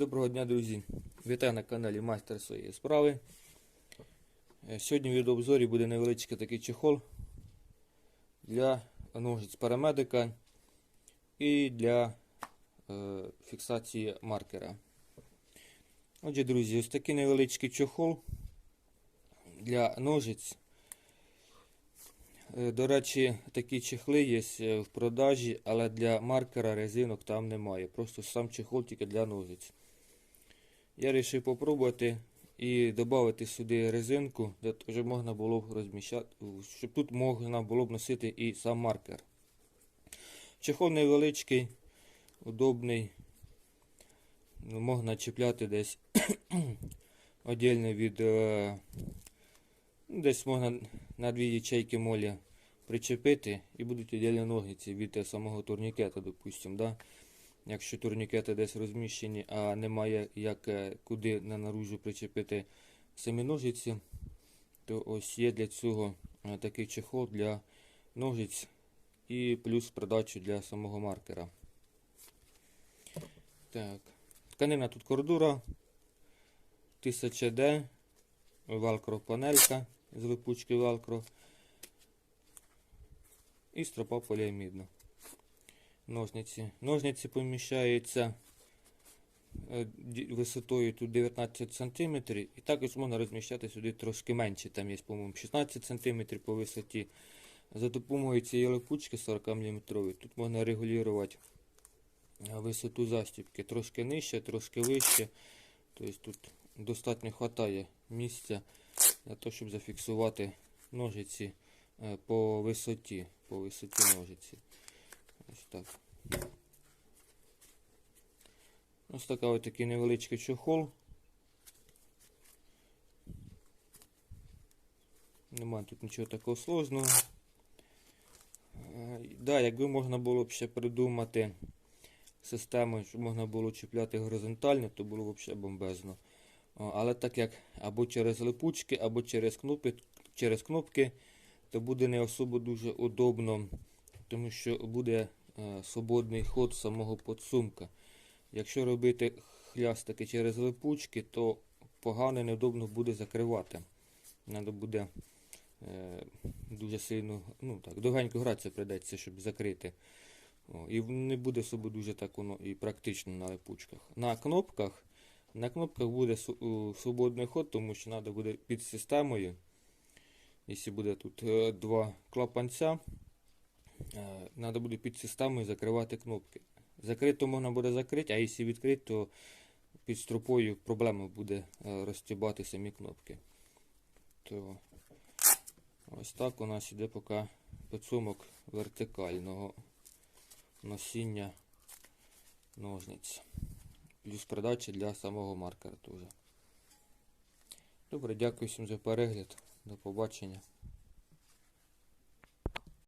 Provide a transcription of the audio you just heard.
Доброго дня, друзі! Вітаю на каналі Майстер своєї справи. Е, Сьогодні в відеообзорі буде невеличкий такий чехол для ножиць парамедика і для е, фіксації маркера. Отже, друзі, ось такий невеличкий чохол для ножиць. Е, До речі, такі чехли є е, в продажі, але для маркера резинок там немає. Просто сам чехол тільки для ножиць. Я вирішив попробувати і додати сюди резинку, щоб можна було б розміщати, щоб тут можна було б носити і сам маркер. Чехол невеличкий, удобний. Ну, Можна чіпляти десь віддільно від. е, ну, Десь можна на дві ячейки молі причепити і будуть віддільні ножиці від е, самого турнікета, допустимо. Да? Якщо турнікети десь розміщені, а немає як е, куди на наружу причепити самі ножиці, то ось є для цього е, такий чехол для ножиць і плюс придачу для самого маркера. Так. Тканина тут кордура 1000D, велкро панелька з липучки велкро і стропа поліамідна ножниці. Ножниці поміщаються е, висотою тут 19 см. І також можна розміщати сюди трошки менше. Там є, по-моєму, 16 см по висоті. За допомогою цієї липучки 40 мм тут можна регулювати е, висоту застібки трошки нижче, трошки вище. Тобто тут достатньо вистачає місця для того, щоб зафіксувати ножиці е, по висоті, по висоті ножиці. Ось так. Ось така ось такий невеличкий чохол. Немає тут нічого такого сложного. Е, Да, якби можна було б ще придумати систему, щоб можна було чіпляти горизонтально, то було б взагалі бомбезно. Але так як або через липучки, або через кнопки, то буде не особо дуже удобно, тому що буде е, свободний ход самого подсумка. Якщо робити хлястики через липучки, то погано і неудобно буде закривати. Треба буде е, дуже сильно, ну так, довгенько гратися придеться, щоб закрити. О, і не буде собі дуже так воно і практично на липучках. На кнопках, на кнопках буде свободний ход, тому що треба буде під системою. Якщо буде тут е, два клапанця, треба буде під системою закривати кнопки. Закрито можна буде закрити, а якщо відкрити, то під стропою проблема буде розтібати самі кнопки. То ось так у нас іде поки підсумок вертикального носіння ножниць. Плюс передача для самого маркера теж. Добре, дякую всім за перегляд. До побачення.